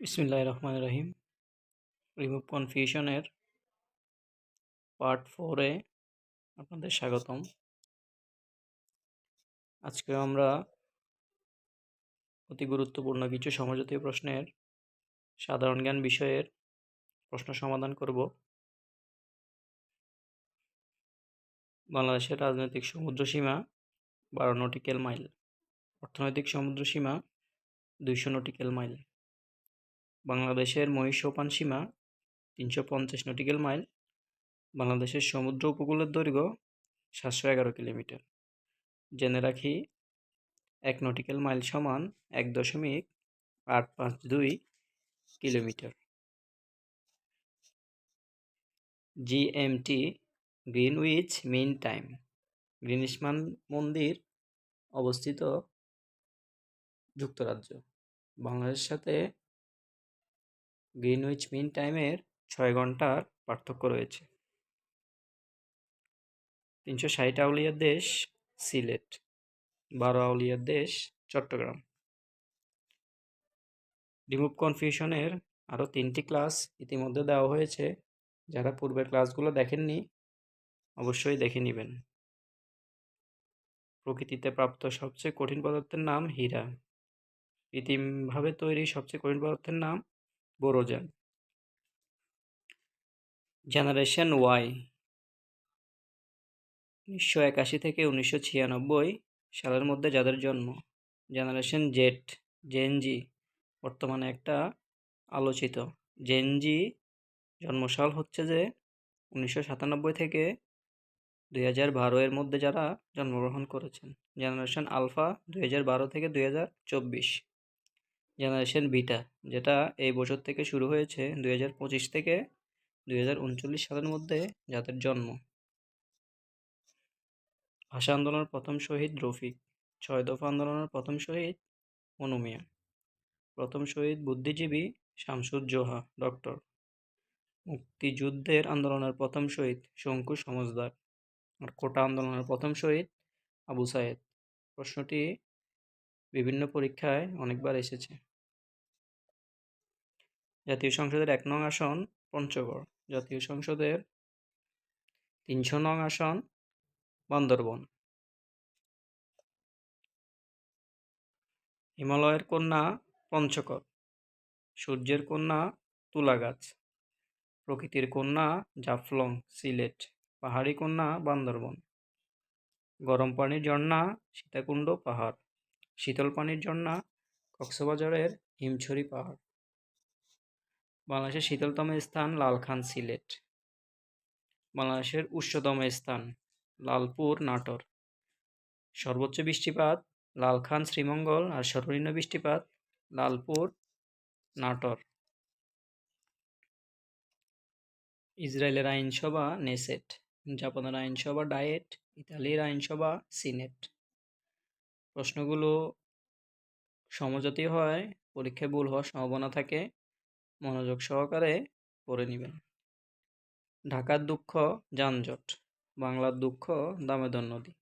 বিসমিল্লাহ রহমান রহিম। রিমুভ কনফিউশনের পার্ট ফোরে আপনাদের স্বাগতম। আজকে আমরা অতি গুরুত্বপূর্ণ কিছু সমজাতীয় প্রশ্নের সাধারণ জ্ঞান বিষয়ের প্রশ্ন সমাধান করব। বাংলাদেশের রাজনৈতিক সমুদ্র সীমা বারো নটিক্যাল মাইল অর্থনৈতিক সমুদ্র সীমা দুইশো নটিক্যাল মাইল বাংলাদেশের মহিষোপান সীমা তিনশো পঞ্চাশ নটিক্যাল মাইল, বাংলাদেশের সমুদ্র উপকূলের দৈর্ঘ্য সাতশো এগারো কিলোমিটার। জেনে রাখি, এক নটিক্যাল মাইল সমান এক দশমিক আট পাঁচ দুই kilometre. GMT Greenwich mean time গ্রিনিশমান মন্দির অবস্থিত যুক্তরাজ্য। বাংলাদেশের সাথে গ্রিনউইচ মিন টাইমের ছয় ঘণ্টার পার্থক্য রয়েছে। তিনশো ষাট আউলিয়ার দেশ, সিলেট। বারো আউলিয়ার দেশ, চট্টগ্রাম। রিমুভ কনফিউশনের আরও তিনটি ক্লাস ইতিমধ্যে দেওয়া হয়েছে। যারা পূর্বের ক্লাসগুলো দেখেননি, অবশ্যই দেখে নেবেন। প্রকৃতিতে প্রাপ্ত সবচেয়ে কঠিন পদার্থের নাম হীরা। কৃত্রিমভাবে তৈরি সবচেয়ে কঠিন পদার্থের নাম বোরোজেন। Generation Y. উনিশশো একাশি থেকে উনিশশো ছিয়ানব্বই সালের মধ্যে যাদের জন্ম। জেনারেশন জেড জেনজি বর্তমানে একটা আলোচিত। জেনজি জন্মসাল হচ্ছে যে উনিশশো সাতানব্বই থেকে দুই হাজার বারো এর মধ্যে যারা জন্মগ্রহণ করেছেন। জেনারেশন আলফা দুই হাজার বারো থেকে দুই হাজার চব্বিশ। জেনারেশন বিটা যেটা এই বছর থেকে শুরু হয়েছে দুই হাজার পঁচিশ থেকে দুই হাজার উনচল্লিশ সালের মধ্যে যাদের জন্ম। ভাষা আন্দোলনের প্রথম শহীদ রফিক, ছয় দফা আন্দোলনের প্রথম শহীদ মনুমিয়া প্রথম শহীদ বুদ্ধিজীবী শামসুজ্জোহা ডক্টর। মুক্তিযুদ্ধের আন্দোলনের প্রথম শহীদ শঙ্কু সমজদার আর কোটা আন্দোলনের প্রথম শহীদ আবু সায়েদ। প্রশ্নটি বিভিন্ন পরীক্ষায় অনেকবার এসেছে। জাতীয় সংসদের এক নং আসন পঞ্চগড়, জাতীয় সংসদের তিনশো নং আসন বান্দরবন। হিমালয়ের কন্যা পঞ্চকর, সূর্যের কন্যা তুলাগাছ, প্রকৃতির কন্যা জাফলং সিলেট, পাহাড়ি কন্যা বান্দরবন। গরম পানির ঝর্ণা সীতাকুণ্ড পাহাড়, শীতল পানির ঝর্ণা কক্সবাজারের হিমছড়ি পাহাড়। বাংলাদেশের শীতলতম স্থান লালখান সিলেট। বাংলাদেশের উচ্চতম স্থান লালপুর, নাটোর। সর্বোচ্চ বৃষ্টিপাত লালখান, শ্রীমঙ্গল আর সর্বনিম্ন বৃষ্টিপাত লালপুর, নাটোর। ইসরায়েলের আইনসভা, নেসেট। জাপানের আইনসভা, ডায়েট। ইতালির আইনসভা, সিনেট। প্রশ্নগুলো সমজাতীয় হয়, পরীক্ষায় ভুল হওয়ার সম্ভাবনা থাকে। মনোযোগ সহকারে পড়ে নেবেন। ঢাকার দুঃখ, যানজট, বাংলার দুঃখ, দামেদর নদী,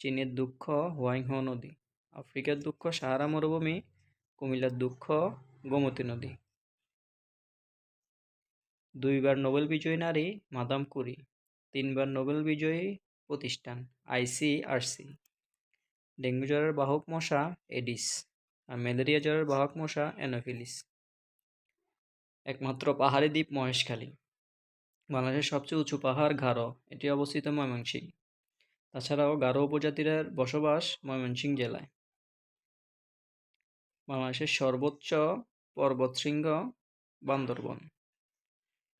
চীনের দুঃখ হোয়াইংহো নদী, আফ্রিকার দুঃখ, সাহারা মরুভূমি, কুমিল্লার দুঃখ, গোমতী নদী। দুইবার নোবেল বিজয়ী নারী মাদাম কুরি, তিনবার নোবেল বিজয়ী প্রতিষ্ঠান আইসিআরসি ডেঙ্গু জ্বরের বাহক মশা, এডিস, আর ম্যালেরিয়া জ্বরের বাহক মশা, অ্যানোফিলিস। একমাত্র পাহাড়ি দ্বীপ মহেশখালী। বাংলাদেশের সবচেয়ে উঁচু পাহাড় গারো, এটি অবস্থিত ময়মনসিংহ। তাছাড়াও গারো উপজাতির বসবাস ময়মনসিংহ জেলায়। বাংলাদেশের সর্বোচ্চ পর্বতশৃঙ্গ বান্দরবন।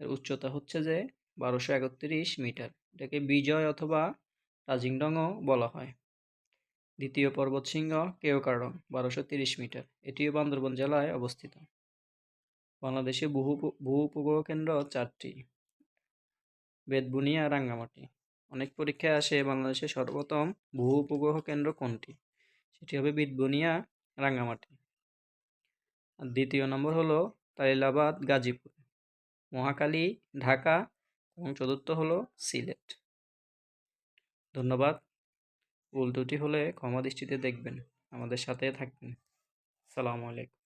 এর উচ্চতা হচ্ছে যে বারোশো একত্রিশ মিটার, এটাকে বিজয় অথবা রাজিংডংও বলা হয়। দ্বিতীয় পর্বতশৃঙ্গ কেওকারং বারোশো তিরিশ মিটার, এটিও বান্দরবন জেলায় অবস্থিত। বাংলাদেশে বহু বহু উপগ্রহ কেন্দ্র চারটি। বেদবুনিয়া রাঙ্গামাটি। অনেক পরীক্ষায় আসে বাংলাদেশের সর্বপ্রথম বহু উপগ্রহ কেন্দ্র কোনটি? সেটি হবে বেদবুনিয়া রাঙ্গামাটি। আর দ্বিতীয় নম্বর হলো তালিলাবাদ গাজীপুর। মহাকালী ঢাকা এবং চতুর্থ হলো সিলেট। ধন্যবাদ। ভুল ত্রুটি হলে ক্ষমা দৃষ্টিতে দেখবেন। আমাদের সাথে থাকবেন। সালামু আলাইকুম।